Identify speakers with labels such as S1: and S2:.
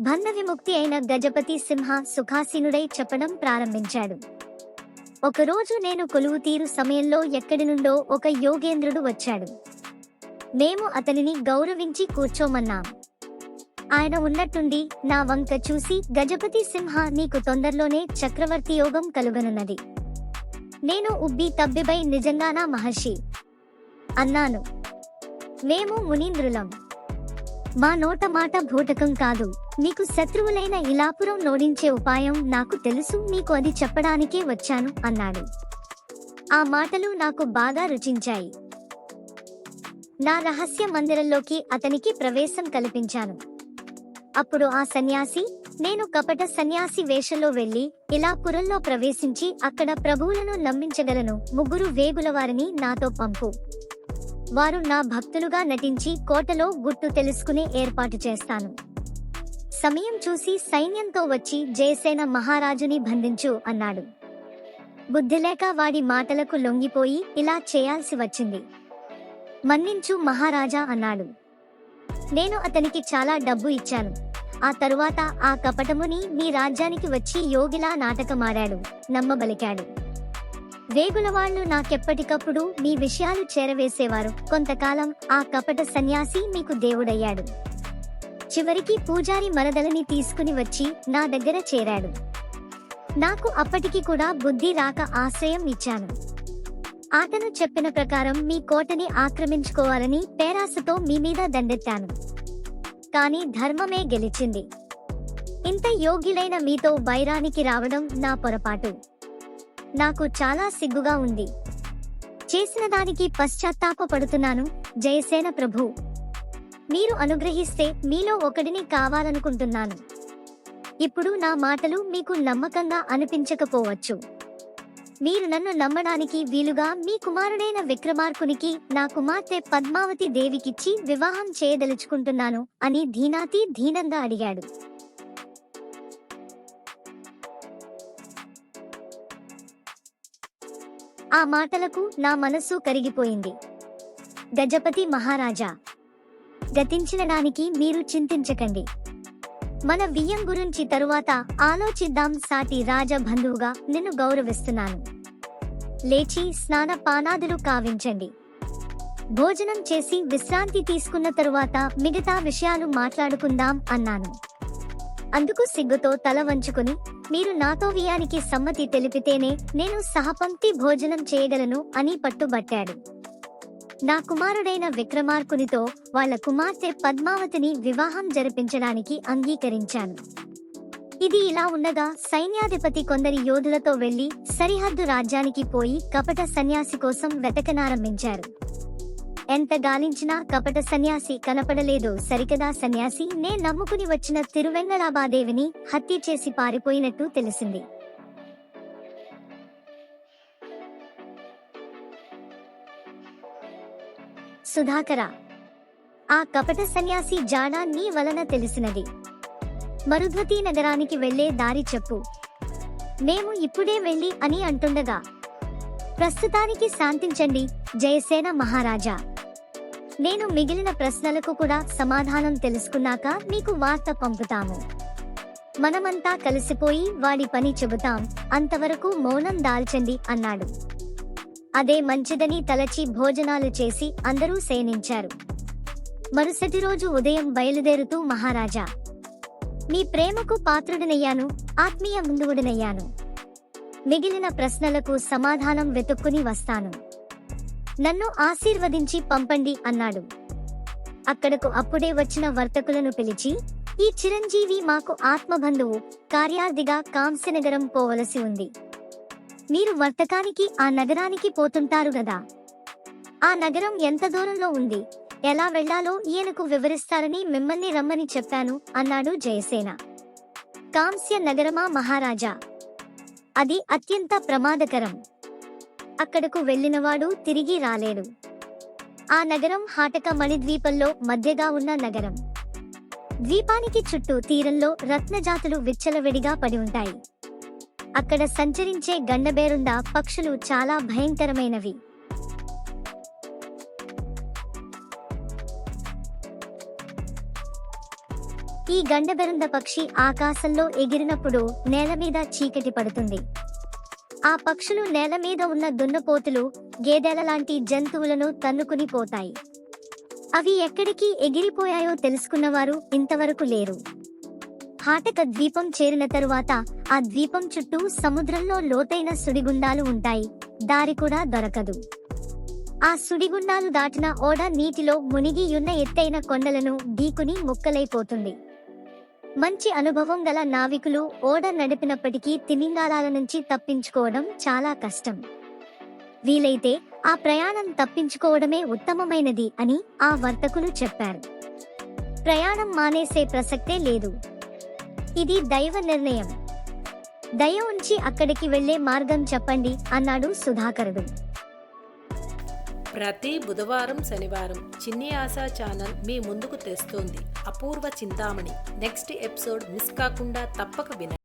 S1: బంధ విముక్తి అయిన గజపతి సింహ సుఖాసీనుడై చెప్పడం ప్రారంభించాడు. ఒకరోజు నేను కొలువు తీరు సమయంలో ఎక్కడి నుండో ఒక యోగేంద్రుడు వచ్చాడు. మేము అతనిని గౌరవించి కూర్చోమన్నాం. ఆయన ఉన్నట్టుండి నా వంక చూసి గజపతి సింహ నీకు తొందరలోనే చక్రవర్తి యోగం కలుగనున్నది. నేను ఉబ్బి తబ్బిబై నిజంగానా మహర్షి? అన్నాను. మేము మునీంద్రులం. మా నోట మాట భూటకం కాదు. నీకు శత్రువులైన ఇలాపురం నోడించే ఉపాయం నాకు తెలుసు నీకు అది చెప్పడానికే వచ్చాను అన్నాడు. ఆ మాటలు నాకు బాగా రుచించాయి. నా రహస్య మందిరంలోకి అతనికి ప్రవేశం కల్పించాను. అప్పుడు ఆ సన్యాసి నేను కపట సన్యాసి వేషంలో వెళ్ళి ఇలాపురంలో ప్రవేశించి అక్కడ ప్రభువులను నమ్మించగలను ముగ్గురు వేగుల వారిని నాతో పంపు. వారు నా భక్తులుగా నటించి కోటలో గుట్టు తెలుసుకునే ఏర్పాటు చేస్తాను. సమయం చూసి సైన్యంతో వచ్చి జయసేన మహారాజుని బంధించు అన్నాడు. బుద్ధిలేక వాడి మాటలకు లొంగిపోయి ఇలా చేయాల్సి వచ్చింది. మన్నించు మహారాజా అన్నాడు. నేను అతనికి చాలా డబ్బు ఇచ్చాను. ఆ తరువాత ఆ కపటముని మీ రాజ్యానికి వచ్చి యోగిలా నాటకమాడాడు. నమ్మబలికాడు. వేగుల వాళ్ళు నాకెప్పటికప్పుడు మీ విషయాలు చేరవేసేవారు. కొంతకాలం ఆ కపట సన్యాసి మీకు దేవుడయ్యాడు. చివరికి పూజారి మరదలని తీసుకుని వచ్చి నా దగ్గర చేరాడు. నాకు అప్పటికి కూడా బుద్ధి రాక ఆశ్రయం ఇచ్చాను. ఆటను చెప్పిన ప్రకారం మీ కోటని ఆక్రమించుకోవాలని పేరాసతో మీ మీద దండెత్తాను. కానీ ధర్మమే గెలిచింది. ఇంత యోగ్యులైన మీతో బైరానికి రావడం నా పొరపాటు. నాకు చాలా సిగ్గుగా ఉంది. చేసిన దానికి పశ్చాత్తాపపడుతున్నాను జయసేన ప్రభు. మీరు అనుగ్రహిస్తే మీలో ఒకడిని కావాలనుకుంటున్నాను. ఇప్పుడు నా మాటలు మీకు నమ్మకంగా అనిపించకపోవచ్చు. మీరు నన్ను నమ్మడానికి వీలుగా మీ కుమారుడైన విక్రమార్కునికి నా కుమార్తె పద్మావతి దేవికిచ్చి వివాహం చేయదలుచుకుంటున్నాను అని ధీనాతి ధీనంగా అడిగాడు. ఆ మాటలకు నా మనస్సు కరిగిపోయింది. గజపతి మహారాజా గతించినడానికి మీరు చింతించకండి. మన వియ్యం గురించి తరువాత ఆలోచిద్దాం సాటి రాజబంధువుగా నిన్ను గౌరవిస్తున్నాను. లేచి స్నాన పానాదులు కావించండి. భోజనం చేసి విశ్రాంతి తీసుకున్న తరువాత మిగతా విషయాలు మాట్లాడుకుందాం అన్నాను. అందుకు సిగ్గుతో తల వంచుకుని మీరు నాతో వియానికి సమ్మతి తెలిపితేనే నేను సహపంక్తి భోజనం చేయగలను అని పట్టుబట్టాడు. నా కుమారుడైన విక్రమార్కునితో వాళ్ళ కుమార్తె పద్మావతిని వివాహం జరిపించడానికి అంగీకరించాను. ఇది ఇలా ఉండగా సైన్యాధిపతి కొందరి యోధులతో వెళ్ళి సరిహద్దు రాజ్యానికి పోయి కపట సన్యాసి కోసం వెతకనారంభించారు. ఎంత గాలించినా కపట సన్యాసి కనపడలేదు. సరికదా సన్యాసి నే నమ్ముకుని వచ్చిన తిరువెంగళాబాదేవిని హత్య చేసి పారిపోయినట్టు తెలిసింది. సుధాకర ఆ కపట సన్యాసి జాడ నీ వలన తెలిసినది. మరుధ్వతి నగరానికి వెళ్ళే దారి చెప్పు. మేము ఇప్పుడే వెళ్ళి అని అంటుండగా ప్రస్తుతానికి శాంతించండి జయసేన మహారాజా. నేను మిగిలిన ప్రశ్నలకు కూడా సమాధానం తెలుసుకున్నాక మీకు వార్త పంపుతాము. మనమంతా కలిసిపోయి వాడి పని చెబుతాం. అంతవరకు మౌనం దాల్చండి అన్నాడు. అదే మంచిదని తలచి భోజనాలు చేసి అందరూ శయనించారు మరుసటి రోజు ఉదయం బయలుదేరుతూ మహారాజా మీ ప్రేమకు పాత్రుడినయ్యాను ఆత్మీయ ముందువుడినయ్యాను. మిగిలిన ప్రశ్నలకు సమాధానం వెతుక్కుని వస్తాను. నన్ను ఆశీర్వదించి పంపండి అన్నాడు. అక్కడకు అప్పుడే వచ్చిన వర్తకులను పిలిచి ఈ చిరంజీవి మాకు ఆత్మబంధువు కార్యార్థిగా కాంస్యనగరం పోవలసి ఉంది. మీరు వర్తకానికి ఆ నగరానికి పోతుంటారు గదా. ఆ నగరం ఎంత దూరంలో ఉంది? ఎలా వెళ్ళాలో ఈయనకు వివరిస్తారని మిమ్మల్ని రమ్మని చెప్పాను అన్నాడు జయసేన. కాంస్య నగరమా మహారాజా? అది అత్యంత ప్రమాదకరం. అక్కడకు వెళ్ళినవాడు తిరిగి రాలేడు. ఆ నగరం హాటక మణిద్వీపంలో మధ్యగా ఉన్న నగరం. ద్వీపానికి చుట్టూ తీరంలో రత్నజాతులు విచ్చలవిడిగా పడి ఉంటాయి. అక్కడ సంచరించే గండబేరుండ పక్షులు చాలా భయంకరమైనవి. ఈ గండబెరుంద పక్షి ఆకాశంలో ఎగిరినప్పుడు నేల మీద చీకటి పడుతుంది. ఆ పక్షులు నేల మీద ఉన్న దున్నపోతులు గేదెల లాంటి జంతువులను తన్నుకుని పోతాయి. అవి ఎక్కడికి ఎగిరిపోయాయో తెలుసుకున్నవారు ఇంతవరకు లేరు. హాటక ద్వీపం చేరిన తరువాత ఆ ద్వీపం చుట్టూ సముద్రంలో లోతైన సుడిగుండాలు ఉంటాయి. దారి కూడా దొరకదు. ఆ సుడిగుండాలు దాటిన ఓడ నీటిలో మునిగి ఉన్న ఎత్తైన కొండలను ఢీకుని ముక్కలైపోతుంది. మంచి అనుభవం గల నావికులు ఓడ నడిపినప్పటికీ తిమింగాలాల నుంచి తప్పించుకోవడం చాలా కష్టం. వీలైతే ఆ ప్రయాణం తప్పించుకోవడమే ఉత్తమమైనది అని ఆ వర్తకులు చెప్పారు. ప్రయాణం మానేసే ప్రసక్తే లేదు. ఇది దైవ నిర్ణయం. దయ ఉంచి అక్కడికి వెళ్ళే మార్గం చెప్పండి అన్నాడు సుధాకరుడు.
S2: ప్రతి బుధవారం శనివారం చిన్ని ఆశా ఛానల్ మీ ముందుకు తెస్తోంది. Apoorva Chintamani. Next episode miss కాకుండా తప్పక వినండి.